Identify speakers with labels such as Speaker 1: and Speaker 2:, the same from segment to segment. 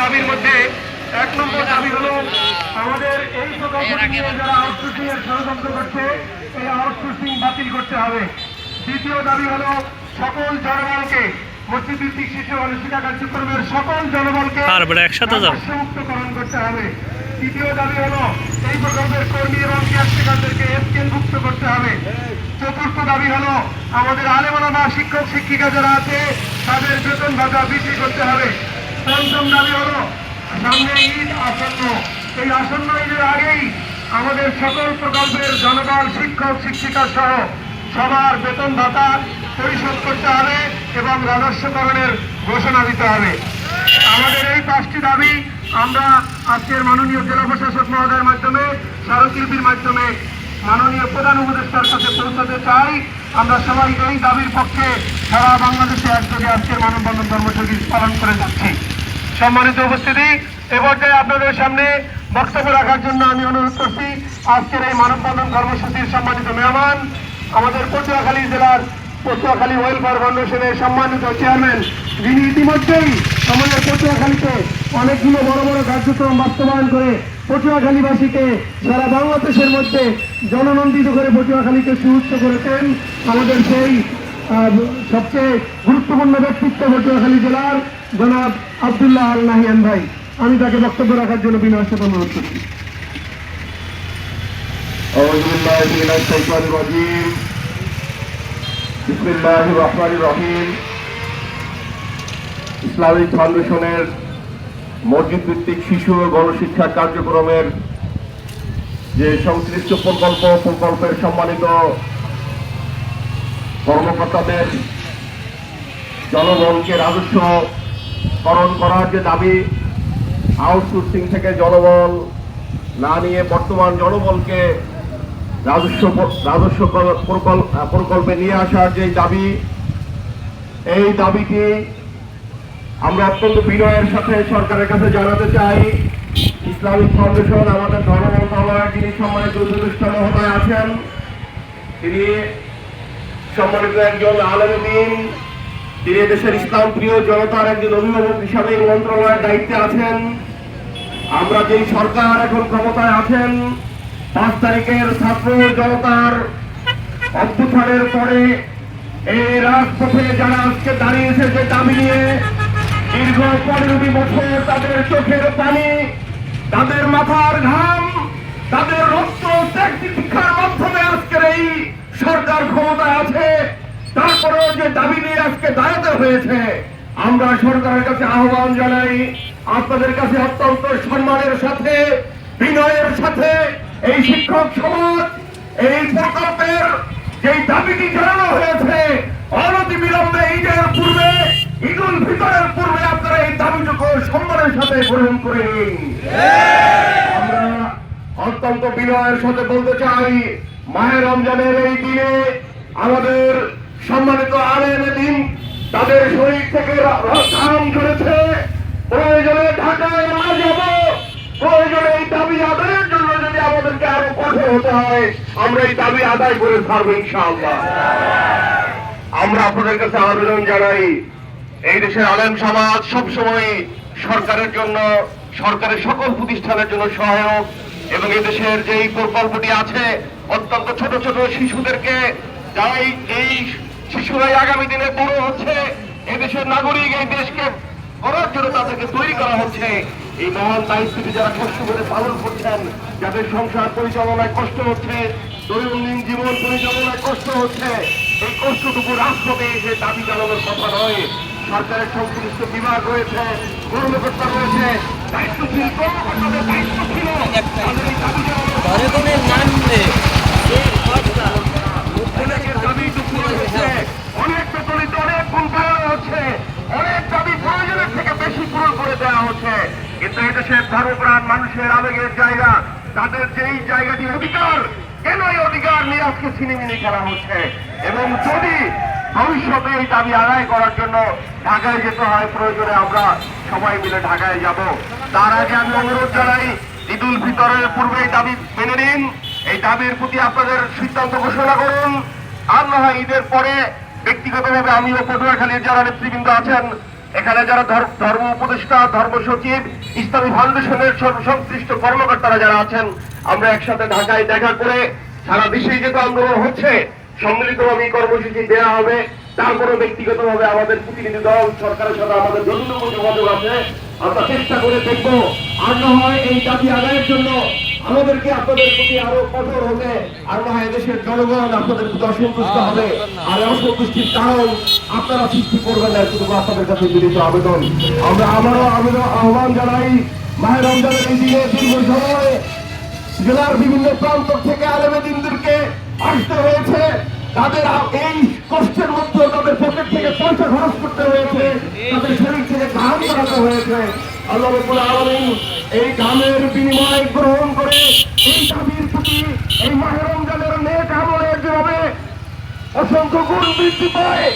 Speaker 1: দাবির মধ্যে এক নম্বর দাবি হলো আমাদের এই প্রকল্পটি নিয়ে যারা আউটসোর্সিং এর ষড়যন্ত্র করছে এই আউটসোর্সিং বাতিল করতে হবে। দ্বিতীয় দাবি হলো সকল জনবলকে মসজিদ ভিত্তিক শিশু শিক্ষা কার্যক্রমের সকল জনবলকে
Speaker 2: আর বেটা একসাথে যাও।
Speaker 1: মুক্তকরণ করতে হবে। তৃতীয় দাবি হলো এই প্রকল্পের কর্মী এবং কেয়ারটেকারদেরকে এসকেনভুক্ত করতে হবে। চতুর্থ দাবি হলো আমাদের শিক্ষক শিক্ষিকা যারা আছে তাদের বেতন ভাতা বৃদ্ধি করতে হবে। পঞ্চম দাবি হলো, সামনে ঈদ আসন্ন। এই আসন্ন ঈদের আগেই আমাদের সকল প্রকল্পের জনগণ শিক্ষক, শিক্ষিকা সহ সবার বেতন ভাতা পরিশোধ করতে হবে এবং রাজস্বকরণের ঘোষণা দিতে হবে। আমাদের এই পাঁচটি দাবি আমরা আজকের মাননীয় জেলা প্রশাসক মহোদয়ের মাধ্যমে, স্মারকলিপির মাধ্যমে মাননীয় প্রধান উপদেষ্টার কাছে পৌঁছাতে চাই। আমরা সবাই এই দাবির পক্ষে সারা বাংলাদেশে একযোগে আজকের মানববন্ধন কর্মসূচি পালন করে যাচ্ছি। সম্মানিত উপস্থিতি, এ পর্যায়ে আপনাদের সামনে বক্তব্য রাখার জন্য আমি অনুরোধ করছি, আজকের এই মানববন্ধন কর্মসূচির সম্মানিত মেহমান, আমাদের পটুয়াখালী জেলার পটুয়াখালী ওয়েলফেয়ার ফাউন্ডেশনের সম্মানিত চেয়ারম্যান, যিনি ইতিমধ্যেই আমাদের পটুয়াখালীতে অনেকগুলো বড় বড় কার্যক্রম বাস্তবায়ন করে পটুয়াখালীবাসীকে সারা বাংলাদেশের মধ্যে জননন্দিত করে পটুয়াখালীকে সুউচ্চ করেছেন আমাদের সেই সবচেয়ে গুরুত্বপূর্ণ ব্যক্তিত্ব পটুয়াখালী জেলার জনাব আবদুল্লাহ আল নাহিয়ান ভাই। আমি তাকে বক্তব্য রাখার জন্য বিনয় অনুরোধ করছি।
Speaker 3: ইসলামিক ফাউন্ডেশনের মসজিদ ভিত্তিক শিশু ও গণশিক্ষা কার্যক্রমের যে সংশ্লিষ্ট প্রকল্প, প্রকল্পের সম্মানিত কর্মকর্তাদের জনবলকে রাজস্ব করণ করার যে দাবি, আউটসোর্সিং থেকে জনবল না নিয়ে বর্তমান জনবলকে রাজস্ব রাজস্ব প্রকল্পে নিয়ে আসার যে দাবি, এই দাবিটি আমরা অত্যন্ত বিনয়ের সাথে সরকারের কাছে জানাতে চাই, ইসলামিক ফাউন্ডেশন, আমাদের ধর্ম মন্ত্রণালয়ের যিনি সম্মানিত উপদেষ্টা মহোদয় আছেন, তিনি সম্মানিত একজন আলমদিন তিনি দেশের ইসলাম প্রিয় জনতার একজন অভিভাবক হিসাবে এই মন্ত্রণালয়ের দায়িত্বে আছেন। আমরা যেই সরকার এখন ক্ষমতায় আছেন, পাঁচ তারিখের ছাত্র জনতার অভ্যুত্থানের পরে এই রাজপথে যারা আজকে দাঁড়িয়েছে যে দাবি নিয়ে দীর্ঘ পনেরোটি বছর তাদের চোখের পানি, তাদের মাথার ঘাম, তাদের রক্ত শিক্ষার মাধ্যমে আজকের এই সরকার ক্ষমতায় আছে। তারপরেও যে দাবি নিয়ে আজকে দাঁড়াতে হয়েছে, আমরা সরকারের কাছে আহ্বান জানাই, আপনাদের কাছে অত্যন্ত সম্মানের সাথে, বিনয়ের সাথে এই শিক্ষক সমাজ, এই প্রকল্পের যেই দাবিটি জানানো হয়েছে অনতি বিলম্বে ঈদের পূর্বে ঈদুল ফিতরের পূর্বে আপনারা এই দাবিটুকু সম্মানের সাথে গ্রহণ করে। নিন অত্যন্ত বিনয়ের সাথে বলতে চাই মায়ের রমজানের এই দিনে আমাদের সম্মানিত আলেম দিন তাদের শরীর থেকে ঘাম ঝরেছে। প্রয়োজনে ঢাকায় না যাব। প্রয়োজনে এই দাবি আদায়ের জন্য যদি আমাদেরকে আরও কঠোর হতে হয়, আমরা এই দাবি আদায় করে ছাড়বো ইনশাআল্লাহ। আমরা আপনাদের কাছে আবেদন জানাই এই দেশের আলেম সমাজ সবসময় সরকারের জন্য, সরকারের সকল প্রতিষ্ঠানের জন্য সহায়ক এবং এই দেশের যে প্রকল্পটি আছে, অত্যন্ত ছোট ছোট শিশুদেরকে যারা এই- শিশুরাই আগামী দিনে বড় হচ্ছে এই দেশের নাগরিক, এই দেশকে করার জন্য তাদেরকে তৈরি করা হচ্ছে। এই মহান দায়িত্বটি যারা কষ্ট করে পালন করছেন, যাদের সংসার পরিচালনায় কষ্ট হচ্ছে, দৈনন্দিন জীবন পরিচালনায় কষ্ট হচ্ছে, এই কষ্টটুকু রাষ্ট্রকে এসে দাবি জানানোর কথা নয়। সরকারের সংশ্লিষ্ট বিভাগ রয়েছে কর্মকর্তা রয়েছে দায়িত্বশীল কর্মকর্তাদের দায়িত্ব ছিল। অনেকের দাবি হচ্ছে। অনেক বেতনিত অনেক গুণ বাড়ানো হচ্ছে। অনেক দাবি প্রয়োজনের থেকে বেশি পূরণ করে দেওয়া হচ্ছে। কিন্তু এদেশের ধর্মপ্রাণ মানুষের আবেগের জায়গা তাদের যেই জায়গাটি অধিকার কেন এই অধিকার নিয়ে আজকে ছিনিমিনি করা হচ্ছে? এবং যদি ভবিষ্যতে এই দাবি আদায় করার জন্য ঢাকায় যেতে হয়, প্রয়োজনে আমরা সবাই মিলে ঢাকায় যাব। তার আগে আমি অনুরোধ জানাই, ঈদুল ফিতরের পূর্বে এই দাবি মেনে নিন। এই দাবির প্রতি আপনাদের সিদ্ধান্ত ঘোষণা করুন। আর না হয় ঈদের পরে ব্যক্তিগতভাবে আমিও পটুয়াখালীর যারা নেতৃবৃন্দ আছেন, এখানে যারা ধর্ম উপদেষ্টা, ধর্ম সচিব, ইসলামী ফাউন্ডেশনের সংশ্লিষ্ট কর্মকর্তারা যারা আছেন, আমরা একসাথে ঢাকায় দেখা করে সারা দেশে যেহেতু আন্দোলন হচ্ছে সম্মিলিতভাবে এই কর্মসূচি দেওয়া হবে। তারপরে ব্যক্তিগতভাবে আমাদের প্রতিনিধি দল, সরকারের সাথে আমাদের যতটুকু যোগাযোগ আছে, আমরা চেষ্টা করে দেখব। আর না হয় এই দাবি আদায়ের জন্য আমাদেরকে আপনাদের প্রতি আরও কঠোর হতে, আর না হয় দেশের জনগণ আপনাদের প্রতি অসন্তুষ্ট হবে। আর অসন্তুষ্টির কারণ আপনারা সৃষ্টি করবেন না, শুধু আপনাদের কাছে বিনীত আবেদন। আমরা আমারও আবেদন, আহ্বান জানাই মাহের রমজানের এই দিনে দীর্ঘ সময় জেলার বিভিন্ন প্রান্ত থেকে আলেমেদিনদেরকে আসতে হয়েছে। তাদের এই কষ্টের মধ্যে তাদের পকেট থেকে পয়সা খরচ করতে হয়েছে। তাদের শরীর থেকে ঘাম করাতে হয়েছে। আল্লাহ এই ঘামের বিনিময় গ্রহণ করে এই দাবির প্রতি এই মাহের রমজানের নেক আমলে যেভাবে অসংখ্য গুণ বৃদ্ধি পায়,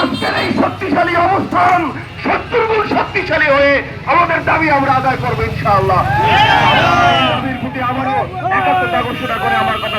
Speaker 3: আজকের এই শক্তিশালী অবস্থান সত্তর গুণ শক্তিশালী হয়ে আমাদের দাবি আমরা আদায় করব ইনশাআল্লাহ। আমারও একাত্মতা ঘোষণা করে আমার কথা